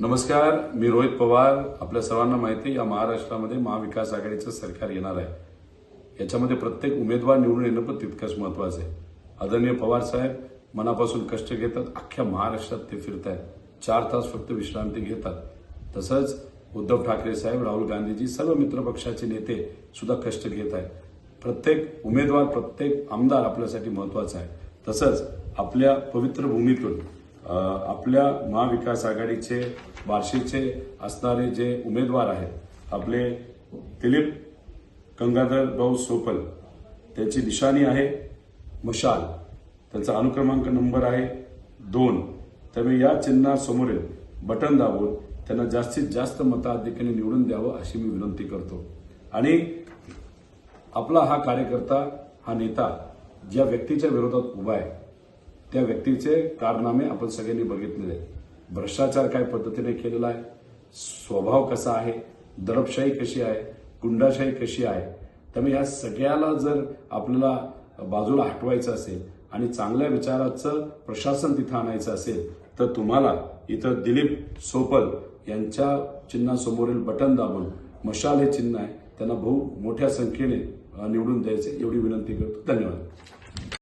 नमस्कार मी रोहित पवार. आपल्या सर्वांना माहिती या महाराष्ट्रामध्ये महाविकास आघाडीचं सरकार येणार आहे. याच्यामध्ये प्रत्येक उमेदवार निवडून येणं पण तितकंच महत्वाचं आहे. आदरणीय पवार साहेब मनापासून कष्ट घेतात अख्ख्या महाराष्ट्रात ते फिरत आहेत चार तास फक्त विश्रांती घेतात. तसंच उद्धव ठाकरे साहेब राहुल गांधीजी सर्व मित्रपक्षाचे नेते सुद्धा कष्ट घेत आहेत. प्रत्येक उमेदवार प्रत्येक आमदार आपल्यासाठी महत्त्वाचा आहे. तसंच आपल्या पवित्र भूमीतून आपल्या महाविकास आघाडीचे बार्शीचे असणारे जे उमेदवार आहेत आपले दिलीप गंगाधर भाऊ सोपल त्याची निशाणी आहे मशाल. त्याचा अनुक्रमांक नंबर आहे दोन. त्यामुळे या चिन्हासमोरील बटन दाबून त्यांना जास्तीत जास्त मताधिकाने निवडून द्यावं अशी मी विनंती करतो. आणि आपला हा कार्यकर्ता हा नेता ज्या व्यक्तीच्या विरोधात उभा आहे त्या व्यक्तीचे कारनामे आपण सगळ्यांनी बघितलेले आहेत. भ्रष्टाचार काय पद्धतीने केलेला आहे? स्वभाव कसा आहे? दडपशाही कशी आहे? गुंडाशाही कशी आहे? त्यामुळे या सगळ्याला जर आपल्याला बाजूला हटवायचं असेल आणि चांगल्या विचाराचं प्रशासन तिथं आणायचं असेल तर तुम्हाला इथं दिलीप सोपल यांच्या चिन्हासमोरील बटन दाबून मशाल हे चिन्ह आहे त्यांना बहु मोठ्या संख्येने निवडून द्यायचे एवढी विनंती करतो. धन्यवाद.